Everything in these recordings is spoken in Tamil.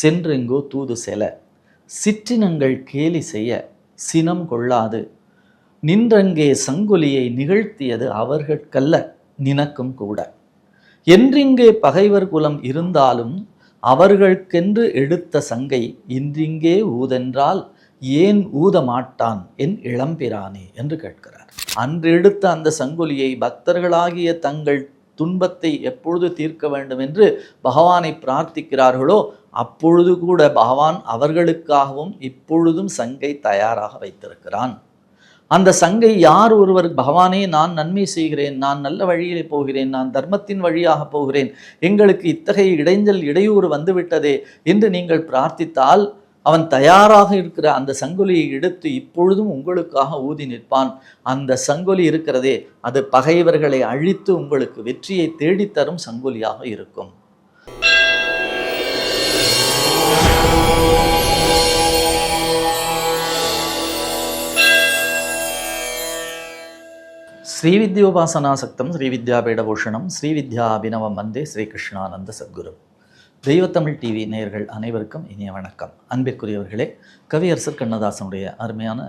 சென்றெங்கோ தூது செல. சிற்றினங்கள் கேலி செய்ய சினம் கொள்ளாது. நின்றங்கே சங்கொலியை நிகழ்த்தியது அவர்கட்கல்ல நினக்கும் கூட. என்றிங்கே பகைவர் குலம் இருந்தாலும் அவர்களுக்கென்று எடுத்த சங்கை இன்றிங்கே ஊதென்றால் ஏன் ஊத மாட்டான் என் இளம்பிரானே என்று கேட்கிறார். அன்று எடுத்த அந்த சங்கொலியை பக்தர்களாகிய தங்கள் துன்பத்தை எப்பொழுது தீர்க்க வேண்டும் என்று பகவானை பிரார்த்திக்கிறார்களோ அப்பொழுது கூட பகவான் அவர்களுக்காகவும் இப்பொழுதும் சங்கை தயாராக வைத்திருக்கிறான். அந்த சங்கை யார் ஒருவர் பகவானே நான் நன்மை செய்கிறேன் நான் நல்ல வழியிலே போகிறேன் நான் தர்மத்தின் வழியாக போகிறேன் எங்களுக்கு இத்தகைய இடைஞ்சல் இடையூறு வந்துவிட்டதே என்று நீங்கள் பிரார்த்தித்தால் அவன் தயாராக இருக்கிற அந்த சங்கொலியை எடுத்து இப்பொழுதும் உங்களுக்காக ஊதி நிற்பான். அந்த சங்கொலி இருக்கிறதே அது பகைவர்களை அழித்து உங்களுக்கு வெற்றியை தேடித்தரும் சங்கொலியாக இருக்கும். ஸ்ரீவித்யோபாசனாசக்தம் ஸ்ரீவித்யாபீடபூஷணம் ஸ்ரீவித்யா அபினவம் வந்தே ஸ்ரீகிருஷ்ணானந்த சத்குரு. தெய்வத்தமிழ் டிவி நேயர்கள் அனைவருக்கும் இனிய வணக்கம். அன்பிற்குரியவர்களே கவியரசர் கண்ணதாசனுடைய அருமையான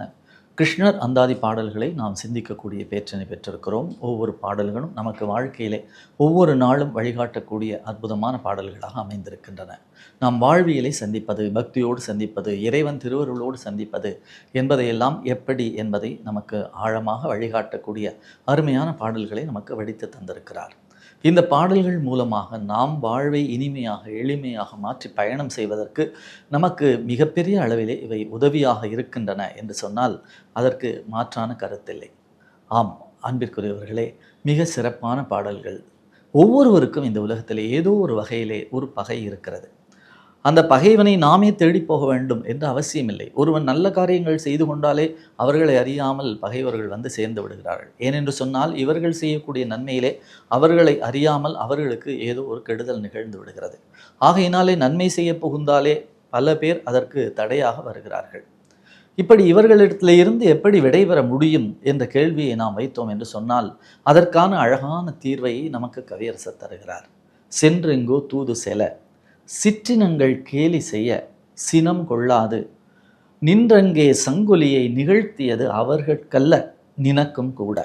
கிருஷ்ணர் அந்தாதி பாடல்களை நாம் சிந்திக்கக்கூடிய பேச்சனை பெற்றிருக்கிறோம். ஒவ்வொரு பாடல்களும் நமக்கு வாழ்க்கையிலே ஒவ்வொரு நாளும் வழிகாட்டக்கூடிய அற்புதமான பாடல்களாக அமைந்திருக்கின்றன. நாம் வாழ்வியலை சந்திப்பது பக்தியோடு சந்திப்பது இறைவன் திருவருளோடு சந்திப்பது என்பதையெல்லாம் எப்படி என்பதை நமக்கு ஆழமாக வழிகாட்டக்கூடிய அருமையான பாடல்களை நமக்கு வடித்து தந்திருக்கிறார். இந்த பாடல்கள் மூலமாக நாம் வாழ்வை இனிமையாக எளிமையாக மாற்றி பயணம் செய்வதற்கு நமக்கு மிகப்பெரிய அளவிலே இவை உதவியாக இருக்கின்றன என்று சொன்னால் அதற்கு மாற்றான கருத்தில்லை. ஆம் அன்பிற்குரியவர்களே மிக சிறப்பான பாடல்கள். ஒவ்வொருவருக்கும் இந்த உலகத்தில் ஏதோ ஒரு வகையிலே ஒரு பகை இருக்கிறது. அந்த பகைவனை நாமே தேடி போக வேண்டும் என்று அவசியமில்லை. ஒருவன் நல்ல காரியங்கள் செய்து கொண்டாலே அவர்களை அறியாமல் பகைவர்கள் வந்து சேர்ந்து விடுகிறார்கள். ஏனென்று சொன்னால் இவர்கள் செய்யக்கூடிய நன்மையிலே அவர்களை அறியாமல் அவர்களுக்கு ஏதோ ஒரு கெடுதல் நிகழ்ந்து விடுகிறது. ஆகையினாலே நன்மை செய்ய புகுந்தாலே பல பேர் அதற்கு தடையாக வருகிறார்கள். இப்படி இவர்களிடத்துல இருந்து எப்படி விடைபெற முடியும் என்ற கேள்வியை நாம் வைத்தோம் என்று சொன்னால் அதற்கான அழகான தீர்வை நமக்கு கவியரசர் தருகிறார். சென்றெங்கோ தூது செல சிற்றினங்கள் கேலி செய்ய சினம் கொள்ளாது. நின்றங்கே சங்கொலியை நிகழ்த்தியது அவர்கட்கல்ல நினக்கும் கூட.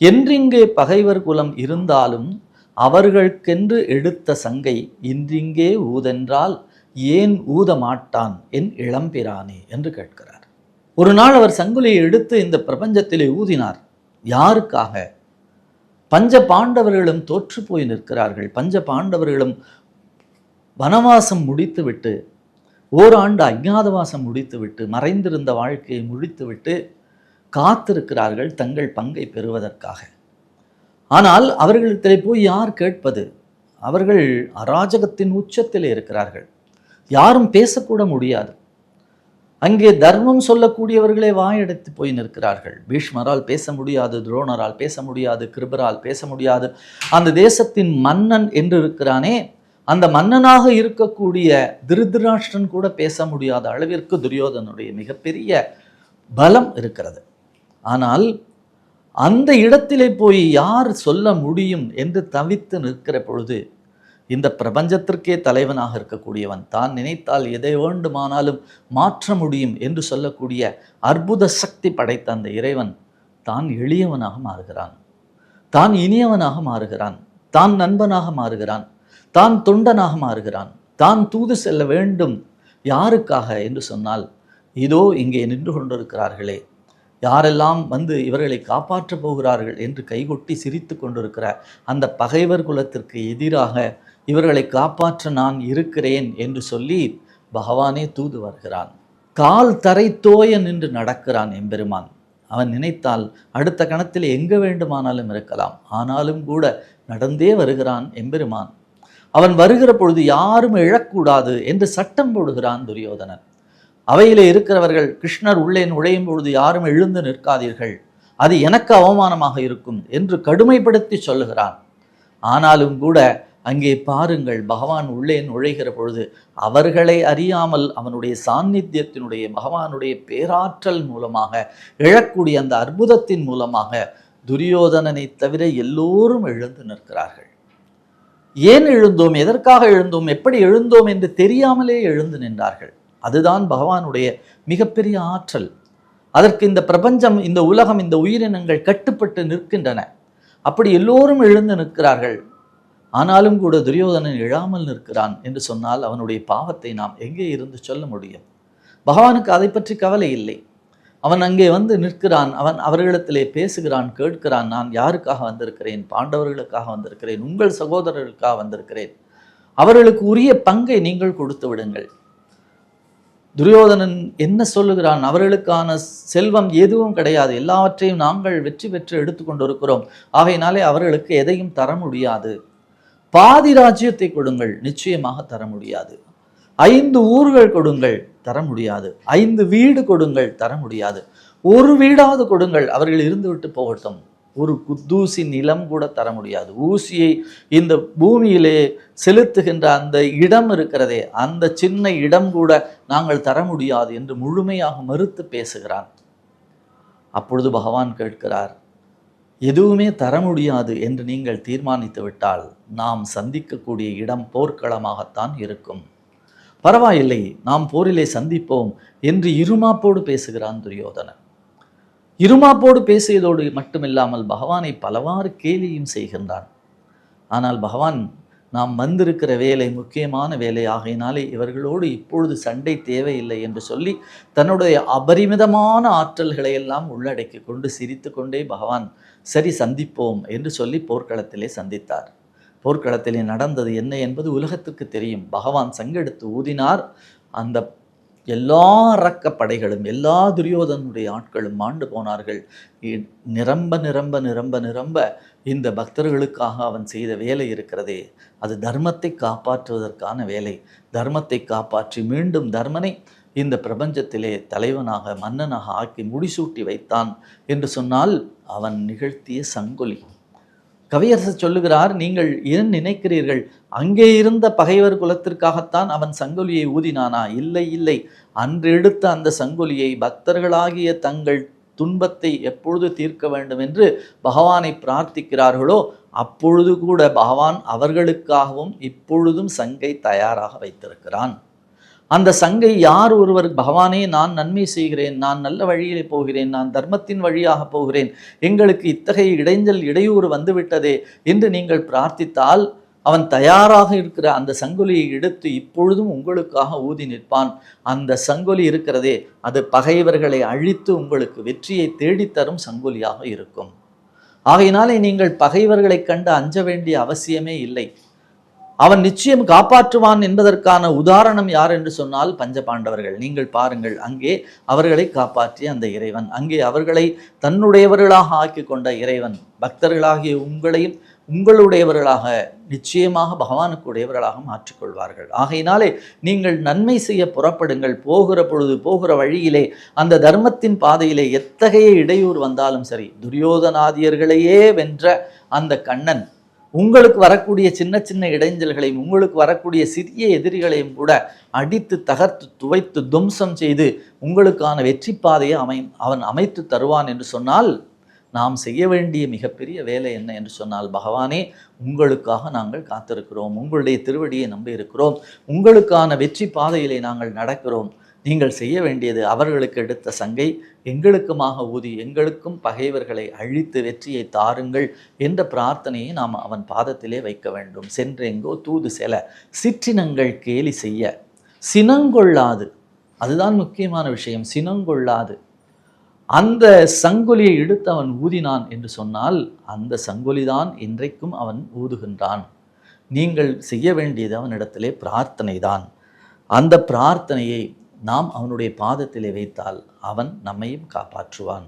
என்றிங்கே பகைவர் குலம் இருந்தாலும் அவர்களுக்கென்று எடுத்த சங்கை இன்றிங்கே ஊதென்றால் ஏன் ஊத மாட்டான் என் இளம்பிரானே என்று கேட்கிறார். ஒரு நாள் அவர் சங்குலியை எடுத்து இந்த பிரபஞ்சத்திலே ஊதினார். யாருக்காக? பஞ்ச பாண்டவர்களும் தோற்று போய் நிற்கிறார்கள். பஞ்ச பாண்டவர்களும் வனவாசம் முடித்துவிட்டு ஓராண்டு அஜ்ஞாதவாசம் முடித்துவிட்டு மறைந்திருந்த வாழ்க்கையை முடித்துவிட்டு காத்திருக்கிறார்கள் தங்கள் பங்கை பெறுவதற்காக. ஆனால் அவர்களிடத்திலே போய் யார் கேட்பது? அவர்கள் அராஜகத்தின் உச்சத்தில் இருக்கிறார்கள். யாரும் பேசக்கூட முடியாது. அங்கே தர்மம் சொல்லக்கூடியவர்களே வாயெடுத்து போய் நிற்கிறார்கள். பீஷ்மரால் பேச முடியாது துரோணரால் பேச முடியாது கிருபரால் பேச முடியாது. அந்த தேசத்தின் மன்னன் என்று இருக்கிறானே அந்த மன்னனாக இருக்கக்கூடிய திருதராஷ்டிரன் கூட பேச முடியாத அளவிற்கு துரியோதனுடைய மிகப்பெரிய பலம் இருக்கிறது. ஆனால் அந்த இடத்திலே போய் யார் சொல்ல முடியும் என்று தவித்து நிற்கிற பொழுது இந்த பிரபஞ்சத்திற்கே தலைவனாக இருக்கக்கூடியவன் தான் நினைத்தால் எதை வேண்டுமானாலும் மாற்ற முடியும் என்று சொல்லக்கூடிய அற்புத சக்தி படைத்த அந்த இறைவன் தான் எளியவனாக மாறுகிறான். தான் இனியவனாக மாறுகிறான். தான் நண்பனாக மாறுகிறான். தான் தொண்டனாக மாறுகிறான். தான் தூது செல்ல வேண்டும். யாருக்காக? என்று சொன்னால் இதோ இங்கே நின்று கொண்டிருக்கிறார்களே. யாரெல்லாம் வந்து இவர்களை காப்பாற்றப் போகிறார்கள் என்று கைகொட்டி சிரித்து கொண்டிருக்கிற அந்த பகைவர் குலத்திற்கு எதிராக இவர்களை காப்பாற்ற நான் இருக்கிறேன் என்று சொல்லி பகவானே தூது வருகிறான். கால் தரை தோய நின்று நடக்கிறான் எம்பெருமான். அவன் நினைத்தால் அடுத்த கணத்தில் எங்கே வேண்டுமானாலும் இருக்கலாம். ஆனாலும் கூட நடந்தே வருகிறான் எம்பெருமான். அவன் வருகிற பொழுது யாரும் எழக்கூடாது என்று சட்டம் போடுகிறான் துரியோதனன். அவையிலே இருக்கிறவர்கள் கிருஷ்ணர் உள்ளே நுழையும் பொழுது யாரும் எழுந்து நிற்காதீர்கள். அது எனக்கு அவமானமாக இருக்கும் என்று கடுமைப்படுத்தி சொல்லுகிறான். ஆனாலும் கூட அங்கே பாருங்கள் பகவான் உள்ளே நுழைகிற பொழுது அவர்களை அறியாமல் அவனுடைய சாநித்தியத்தினுடைய பகவானுடைய பேராற்றல் மூலமாக எழக்கூடிய அந்த அற்புதத்தின் மூலமாக துரியோதனனை தவிர எல்லோரும் எழுந்து நிற்கிறார்கள். ஏன் எழுந்தோம்? எதற்காக எழுந்தோம்? எப்படி எழுந்தோம் என்று தெரியாமலே எழுந்து நின்றார்கள். அதுதான் பகவானுடைய மிகப்பெரிய ஆற்றல். அதற்கு இந்த பிரபஞ்சம் இந்த உலகம் இந்த உயிரினங்கள் கட்டுப்பட்டு நிற்கின்றன. அப்படி எல்லோரும் எழுந்து நிற்கிறார்கள். ஆனாலும் கூட துரியோதனன் எழாமல் நிற்கிறான் என்று சொன்னால் அவனுடைய பாவத்தை நாம் எங்கே இருந்து சொல்ல முடியும்? பகவானுக்கு அதை பற்றி கவலை இல்லை. அவன் அங்கே வந்து நிற்கிறான் அவன் அவர்களிடத்திலே பேசுகிறான் கேட்கிறான் நான் யாருக்காக வந்திருக்கிறேன்? பாண்டவர்களுக்காக வந்திருக்கிறேன்? உங்கள் சகோதரர்களுக்காக வந்திருக்கிறேன்? அவர்களுக்கு உரிய பங்கை நீங்கள் கொடுத்து விடுங்கள். துரியோதனன் என்ன சொல்லுகிறான்? அவர்களுக்கான செல்வம் எதுவும் கிடையாது. எல்லாவற்றையும் நாங்கள் வெற்றி பெற்று எடுத்துக்கொண்டிருக்கிறோம் ஆகையினாலே அவர்களுக்கு எதையும் தர முடியாது. பாதி ராஜ்யத்தை கொடுங்கள். நிச்சயமாக தர முடியாது. ஐந்து ஊர்கள் கொடுங்கள் தர முடியாது. ஐந்து வீடு கொடுங்கள் தர முடியாது. ஒரு வீடாவது கொடுங்கள் அவர்கள் இருந்துவிட்டு போகட்டும். ஒரு குத்தூசி நிலம் கூட தர முடியாது. ஊசியை இந்த பூமியிலே செலுத்துகின்ற அந்த இடம் இருக்கிறதே அந்த சின்ன இடம் கூட நாங்கள் தர முடியாது என்று முழுமையாக மறுத்து பேசுகிறான். அப்பொழுது பகவான் கேட்கிறார் எதுவுமே தர முடியாது என்று நீங்கள் தீர்மானித்து விட்டால் நாம் சந்திக்கக்கூடிய இடம் போர்க்களமாகத்தான் இருக்கும். பரவாயில்லை நாம் போரிலே சந்திப்போம் என்று இருமாப்போடு பேசுகிறான் துரியோதனன். இருமாப்போடு பேசியதோடு மட்டுமில்லாமல் பகவானை பலவாறு கேலியும் செய்கின்றான். ஆனால் பகவான் நாம் வந்திருக்கிற வேலை முக்கியமான வேலை. ஆகையினாலே இவர்களோடு இப்பொழுது சண்டை தேவையில்லை என்று சொல்லி தன்னுடைய அபரிமிதமான ஆற்றல்களை எல்லாம் உள்ளடக்கி கொண்டு சிரித்து கொண்டே பகவான் சரி சந்திப்போம் என்று சொல்லி போர்க்களத்திலே சந்தித்தார். போர்க்களத்திலே நடந்தது என்ன என்பது உலகத்துக்கு தெரியும். பகவான் சங்கெடுத்து ஊதினார். அந்த எல்லா ரக்கப்படைகளும் படைகளும் எல்லா துரியோதனுடைய ஆட்களும் மாண்டு போனார்கள். இ- நிரம்ப நிரம்ப நிரம்ப நிரம்ப இந்த பக்தர்களுக்காக அவன் செய்த வேலை இருக்கிறதே. அது தர்மத்தை காப்பாற்றுவதற்கான வேலை. தர்மத்தை காப்பாற்றி மீண்டும் தர்மனை இந்த பிரபஞ்சத்திலே தலைவனாக மன்னனாக ஆக்கி முடிசூட்டி வைத்தான் என்று சொன்னால் அவன் நிகழ்த்திய சங்கொலி. கவியரசு சொல்லுகிறார் நீங்கள் ஏன் நினைக்கிறீர்கள்? அங்கே இருந்த பகைவர் குலத்திற்காகத்தான் அவன் சங்கொலியை ஊதினானா? இல்லை இல்லை. அன்று எடுத்த அந்த சங்கொலியை பக்தர்களாகிய தங்கள் துன்பத்தை எப்பொழுது தீர்க்க வேண்டும் என்று பகவானை பிரார்த்திக்கிறார்களோ அப்பொழுது கூட பகவான் அவர்களுக்காகவும் இப்பொழுதும் சங்கை தயாராக வைத்திருக்கிறான். அந்த சங்கை யார் ஒருவர் பகவானே நான் நன்மை செய்கிறேன் நான் நல்ல வழியிலே போகிறேன் நான் தர்மத்தின் வழியாக போகிறேன் எங்களுக்கு இத்தகைய இடைஞ்சல் இடையூறு வந்துவிட்டதே என்று நீங்கள் பிரார்த்தித்தால் அவன் தயாராக இருக்கிற அந்த சங்கொலியை எடுத்து இப்பொழுதும் உங்களுக்காக ஊதி நிற்பான். அந்த சங்கொலி இருக்கிறதே அது பகைவர்களை அழித்து உங்களுக்கு வெற்றியை தேடித்தரும் சங்கொலியாக இருக்கும். ஆகையினாலே நீங்கள் பகைவர்களைக் கண்டு அஞ்ச வேண்டிய அவசியமே இல்லை. அவன் நிச்சயம் காப்பாற்றுவான் என்பதற்கான உதாரணம் யார் என்று சொன்னால் பஞ்ச பாண்டவர்கள் நீங்கள் பாருங்கள் அங்கே அவர்களை காப்பாற்றிய அந்த இறைவன். அங்கே அவர்களை தன்னுடையவர்களாக ஆக்கி கொண்ட இறைவன். பக்தர்களாகிய உங்களையும் உங்களுடையவர்களாக நிச்சயமாக பகவானுக்கு உடையவர்களாக மாற்றிக்கொள்வார்கள் ஆகையினாலே நீங்கள் நன்மை செய்ய புறப்படுங்கள். போகிற பொழுது போகிற வழியிலே அந்த தர்மத்தின் பாதையிலே எத்தகைய இடையூறு வந்தாலும் சரி துரியோதனாதியர்களையே வென்ற அந்த கண்ணன் உங்களுக்கு வரக்கூடிய சின்ன சின்ன இடைஞ்சல்களையும் உங்களுக்கு வரக்கூடிய சிறிய எதிரிகளையும் கூட அடித்து தகர்த்து துவைத்து துவம்சம் செய்து உங்களுக்கான வெற்றி பாதையை அமை அவன் அமைத்து தருவான் என்று சொன்னால் நாம் செய்ய வேண்டிய மிகப்பெரிய வேலை என்ன என்று சொன்னால் பகவானே உங்களுக்காக நாங்கள் காத்திருக்கிறோம் உங்களுடைய திருவடியை நம்பி இருக்கிறோம் உங்களுக்கான வெற்றி பாதையிலே நாங்கள் நடக்கிறோம். நீங்கள் செய்ய வேண்டியது அவர்களுக்கு எடுத்த சங்கை எங்களுக்குமாக ஊதி எங்களுக்கும் பகைவர்களை அழித்து வெற்றியை தாருங்கள் என்ற பிரார்த்தனையை நாம் அவன் பாதத்திலே வைக்க வேண்டும். சென்றெங்கோ தூது செல சிற்றினங்கள் கேலி செய்ய. சினங்கொள்ளாது. அதுதான் முக்கியமான விஷயம். சினங்கொள்ளாது. அந்த சங்கொலியை எடுத்து அவன் ஊதினான் என்று சொன்னால் அந்த சங்கொலிதான் இன்றைக்கும் அவன் ஊதுகின்றான். நீங்கள் செய்ய வேண்டியது அவனிடத்திலே பிரார்த்தனை தான் அந்த பிரார்த்தனையை நாம் அவனுடைய பாதத்திலே வைத்தால் அவன் நம்மையும் காப்பாற்றுவான்.